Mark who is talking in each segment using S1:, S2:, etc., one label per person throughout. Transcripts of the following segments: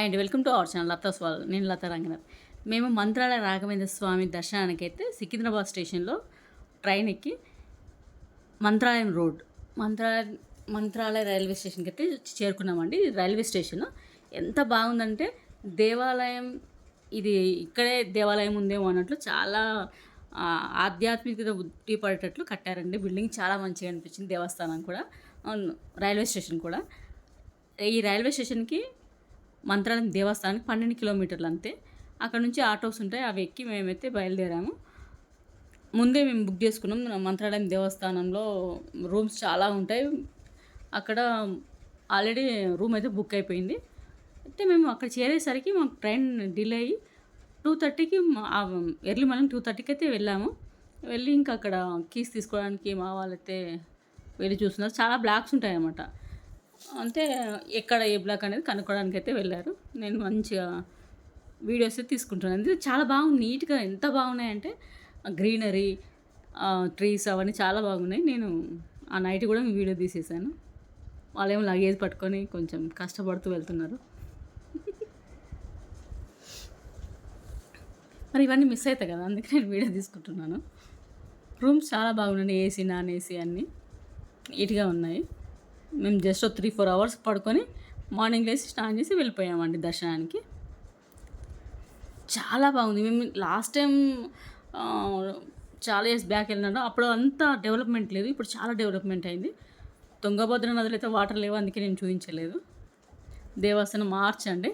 S1: Hi అండి. Welcome to our channel Latha Swal. నేను లతా రంగనాథ్. మేము మంత్రాల రాఘవేంద్ర స్వామి దర్శనానికి అయితే సికింద్రాబాద్ స్టేషన్లో ట్రైన్ ఎక్కి మంత్రాలయం రోడ్ మంత్రాలయ మంత్రాలయ రైల్వే స్టేషన్కి అయితే చేరుకున్నామండి. రైల్వే స్టేషన్ ఎంత బాగుందంటే దేవాలయం ఇది ఇక్కడే దేవాలయం ఉందేమో అన్నట్లు చాలా ఆధ్యాత్మికత ఉట్టి పడేటట్లు కట్టారండి. బిల్డింగ్ చాలా మంచిగా అనిపించింది దేవస్థానం కూడా. రైల్వే స్టేషన్ కూడా. ఈ రైల్వే స్టేషన్కి మంత్రాలయం దేవస్థానానికి పన్నెండు కిలోమీటర్లు అంతే. అక్కడ నుంచి ఆటోస్ ఉంటాయి అవి ఎక్కి మేమైతే బయలుదేరాము. ముందే మేము బుక్ చేసుకున్నాం మంత్రాలయం దేవస్థానంలో రూమ్స్ చాలా ఉంటాయి. అక్కడ ఆల్రెడీ రూమ్ అయితే బుక్ అయిపోయింది. అయితే మేము అక్కడ చేరేసరికి మాకు ట్రైన్ డిలే అయ్యి టూ థర్టీకి ఎర్లీ మార్నింగ్ టూ థర్టీకి అయితే వెళ్ళాము. వెళ్ళి ఇంకా అక్కడ కీస్ తీసుకోవడానికి మా వాళ్ళైతే వెళ్ళి చూస్తున్నారు. చాలా బ్లాక్స్ ఉంటాయి అన్నమాట అంటే ఎక్కడ ఏ బ్లాక్ అనేది కనుక్కోవడానికి అయితే వెళ్ళారు. నేను మంచిగా వీడియోస్ అయితే తీసుకుంటున్నాను. అందుకే చాలా బాగుంది. నీట్గా ఎంత బాగున్నాయంటే గ్రీనరీ ట్రీస్ అవన్నీ చాలా బాగున్నాయి. నేను ఆ నైట్ కూడా వీడియో తీసేసాను. వాళ్ళేమో లగేజ్ పట్టుకొని కొంచెం కష్టపడుతూ వెళ్తున్నారు. మరి ఇవన్నీ మిస్ అవుతాయి కదా. అందుకే నేను వీడియో తీసుకుంటున్నాను. రూమ్స్ చాలా బాగున్నాయి. ఏసీ నాన్ ఏసీ అన్నీ నీట్గా ఉన్నాయి. మేము జస్ట్ త్రీ ఫోర్ అవర్స్ పడుకొని మార్నింగ్ లేసి స్నానం చేసి వెళ్ళిపోయామండి దర్శనానికి. చాలా బాగుంది. మేము లాస్ట్ టైం చాలా ఇయర్స్ బ్యాక్ వెళ్ళినాడు అప్పుడు అంత డెవలప్మెంట్ లేదు. ఇప్పుడు చాలా డెవలప్మెంట్ అయింది. తుంగభద్ర నదులు అయితే వాటర్ లేవు అందుకే నేను చూపించలేదు. దేవస్థానం మార్చ్ అండి.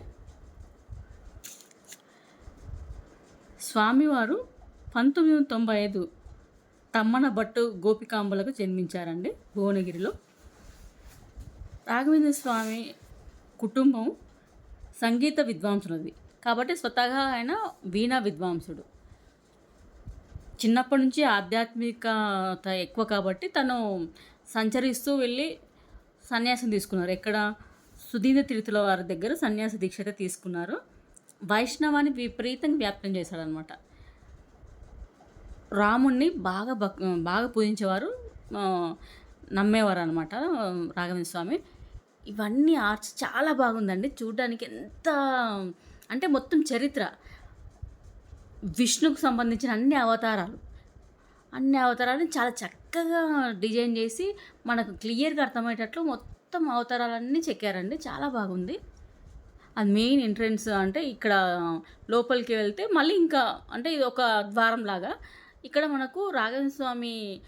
S1: స్వామివారు పంతొమ్మిది వందల తొంభై ఐదు తమ్మన భట్టు గోపికాంబలకు జన్మించారండి భువనగిరిలో. రాఘవేంద్ర స్వామి కుటుంబం సంగీత విద్వాంసులది. కాబట్టి స్వతహా ఆయన వీణా విద్వాంసుడు. చిన్నప్పటి నుంచి ఆధ్యాత్మికత ఎక్కువ కాబట్టి తను సంచరిస్తూ వెళ్ళి సన్యాసం తీసుకున్నారు. ఎక్కడ? సుధీంద్ర తీర్థుల వారి దగ్గర సన్యాస దీక్ష అయితే తీసుకున్నారు. వైష్ణవాన్ని విపరీతంగా వ్యాప్తం చేశాడనమాట రాముణ్ణి బాగా భక్ బాగా పూజించేవారు నమ్మేవారు అనమాట రాఘవేంద్ర స్వామి. ఇవన్నీ ఆర్ట్స్ చాలా బాగుందండి. చూడడానికి ఎంత అంటే మొత్తం చరిత్ర. విష్ణుకు సంబంధించిన అన్ని అవతారాలు. అన్ని అవతారాలను చాలా చక్కగా డిజైన్ చేసి మనకు క్లియర్గా అర్థమయ్యేటట్లు మొత్తం అవతారాలన్నీ చెక్కారండి. చాలా బాగుంది. అది మెయిన్ ఎంట్రన్స్ అంటే ఇక్కడ లోపలికి వెళ్తే మళ్ళీ ఇంకా అంటే ఇది ఒక ద్వారం లాగా ఇక్కడ మనకు రాఘవేంద్ర స్వామి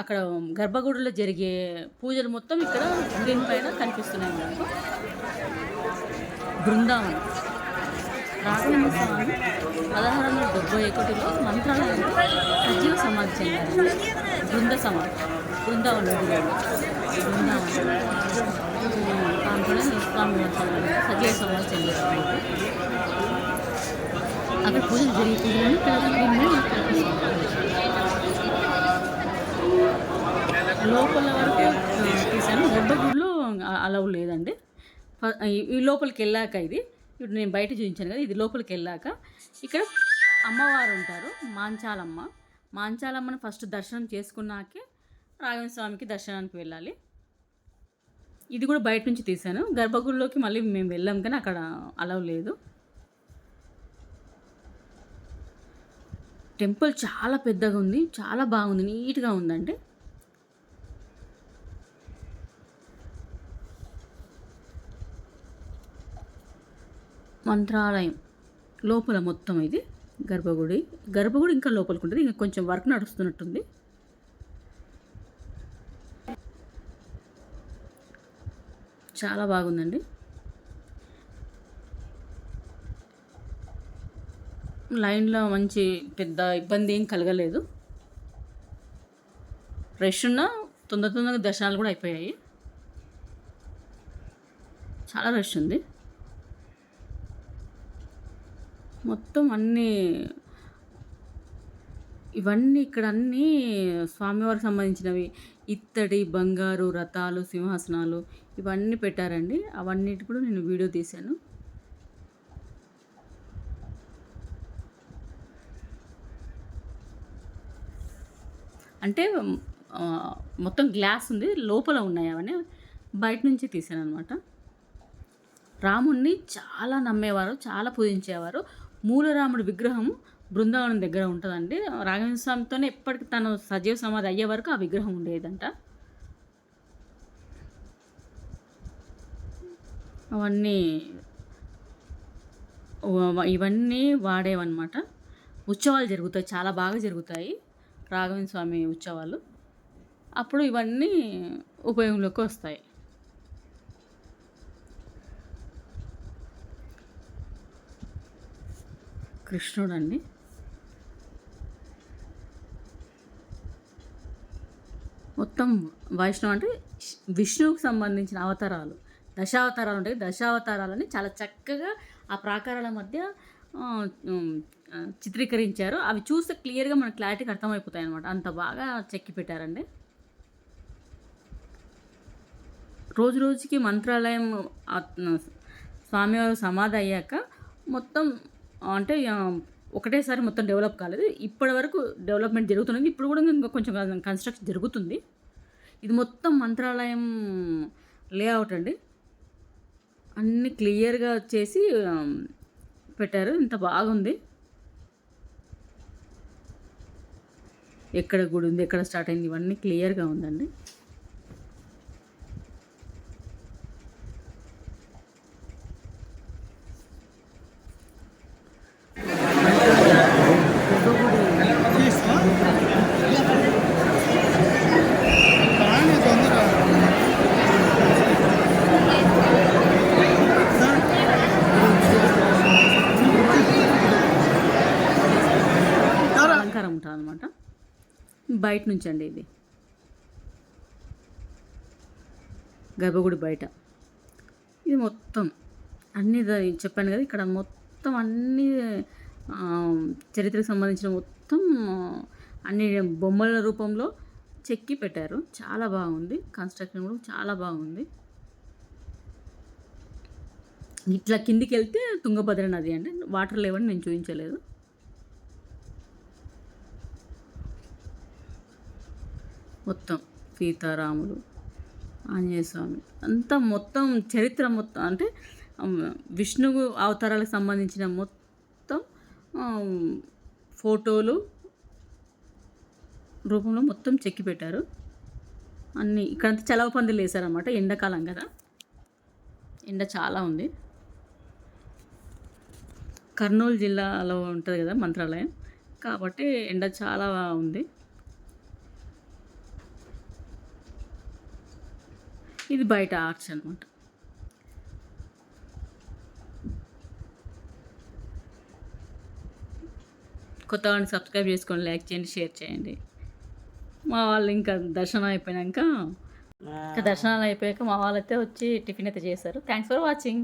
S1: అక్కడ గర్భగుడిలో జరిగే పూజలు మొత్తం ఇక్కడ స్క్రీన్ పైన కనిపిస్తున్నాయి మనకు. బృందావనం. రాఘవేంద్ర స్వామి పదహారు వందల డెబ్బై ఒకటిలో మంత్రాలయంలో సజీవ సమాధి చెందారు. బృంద సమాధి. బృందావనం బృందావనం. స్వామి మంత్రాలయం సజీవ సమాధి చెందారు అక్కడ పూజలు జరుగుతుందని ఇక్కడ స్క్రీన్ మీద మనకు కనిపిస్తుంది. లోపల వరకు తీసాను. తీసాను గర్భగుడిలో అలవ్ లేదండి. ఈ- లోపలికి వెళ్ళాక ఇది. ఇప్పుడు నేను బయట చూపించాను కదా ఇది లోపలికి వెళ్ళాక ఇక్కడ అమ్మవారు ఉంటారు మాంచాలమ్మ. మాంచాలమ్మని ఫస్ట్ దర్శనం చేసుకున్నాకే రాఘవేంద్ర స్వామికి దర్శనానికి వెళ్ళాలి. ఇది కూడా బయట నుంచి తీశాను గర్భగుడిలోకి మళ్ళీ మేము వెళ్ళాం కానీ అక్కడ అలవ్ లేదు. టెంపుల్ చాలా పెద్దగా ఉంది చాలా బాగుంది నీట్గా ఉందండి. మంత్రాలయం లోపల మొత్తం ఇది గర్భగుడి. గర్భగుడి ఇంకా లోపలికి ఉంటుంది. ఇంకా కొంచెం వర్క్ నడుస్తున్నట్టుంది. చాలా బాగుందండి. లైన్లో మంచి పెద్ద ఇబ్బంది ఏం కలగలేదు. రష్ ఉన్న తొందర తొందరగా దర్శనాలు కూడా అయిపోయాయి. చాలా రష్ ఉంది. మొత్తం అన్నీ ఇవన్నీ ఇక్కడ అన్నీ స్వామివారికి సంబంధించినవి. ఇత్తడి బంగారు రథాలు సింహాసనాలు ఇవన్నీ పెట్టారండి. అవన్నిటి కూడా నేను వీడియో తీశాను. అంటే మొత్తం గ్లాస్ ఉంది. లోపల ఉన్నాయి అవన్నీ. బయట నుంచి తీశాను అనమాట రాముణ్ణి చాలా నమ్మేవారు చాలా పూజించేవారు. మూలరాముడి విగ్రహం బృందావనం దగ్గర ఉంటుందండి. రాఘవేంద్ర స్వామితోనే ఎప్పటికి తను సజీవ సమాధి అయ్యే వరకు ఆ విగ్రహం ఉండేదంట. అవన్నీ ఇవన్నీ వాడేవన్నమాట. ఉత్సవాలు జరుగుతాయి చాలా బాగా జరుగుతాయి రాఘవేంద్ర స్వామి ఉత్సవాలు. అప్పుడు ఇవన్నీ ఉపయోగంలోకి వస్తాయి. కృష్ణుడు అండి మొత్తం వైష్ణవ్ అంటే విష్ణువుకు సంబంధించిన అవతారాలు. దశావతారాలు ఉంటాయి. దశావతారాలని చాలా చక్కగా ఆ ప్రాకారాల మధ్య చిత్రీకరించారు. అవి చూస్తే క్లియర్గా మనకు క్లారిటీగా అర్థమైపోతాయి అనమాట అంత బాగా చెక్కి పెట్టారండి. రోజు రోజుకి మంత్రాలయం స్వామివారు సమాధి అయ్యాక మొత్తం అంటే ఒకటేసారి మొత్తం డెవలప్ కాలేదు. ఇప్పటి వరకు డెవలప్మెంట్ జరుగుతుంది. ఇప్పుడు కూడా ఇంకా కొంచెం కన్స్ట్రక్షన్ జరుగుతుంది. ఇది మొత్తం మంత్రాలయం లేఅవుట్ అండి. అన్ని క్లియర్గా చేసి పెట్టారు. ఇంత బాగుంది. ఎక్కడ గుడి ఉంది ఎక్కడ స్టార్ట్ అయింది ఇవన్నీ క్లియర్గా ఉందండి
S2: బాగానే తొందర
S1: అలంకారం ఉంటుంది అనమాట బయట నుంచి అండి ఇది. గర్భగుడి బయట. ఇది మొత్తం అన్ని చెప్పాను కదా ఇక్కడ మొత్తం అన్ని చరిత్రకు సంబంధించిన మొత్తం అన్ని బొమ్మల రూపంలో చెక్కి పెట్టారు. చాలా బాగుంది. కన్స్ట్రక్షన్ కూడా చాలా బాగుంది. ఇట్లా కిందికి వెళ్తే తుంగభద్ర నది అండి. వాటర్ లేవని నేను చూపించలేదు. మొత్తం సీతారాములు ఆంజనేయ స్వామి. అంతా మొత్తం చరిత్ర మొత్తం అంటే విష్ణువు అవతారాలకు సంబంధించిన మొత్తం ఫోటోలు రూపంలో మొత్తం చెక్కి పెట్టారు. అన్నీ ఇక్కడంతా చలవ పందులు వేశారనమాట ఎండాకాలం కదా. ఎండ చాలా ఉంది. కర్నూలు జిల్లాలో ఉంటుంది కదా మంత్రాలయం. కాబట్టి ఎండ చాలా ఉంది. ఇది బయట ఆర్చ్ అనమాట కొత్త వాళ్ళని సబ్స్క్రైబ్ చేసుకోండి లైక్ చేయండి షేర్ చేయండి. మా వాళ్ళు ఇంకా దర్శనం అయిపోయాక ఇంకా దర్శనాలు అయిపోయాక మా వాళ్ళైతే వచ్చి టిఫిన్ అయితే చేశారు. Thanks for watching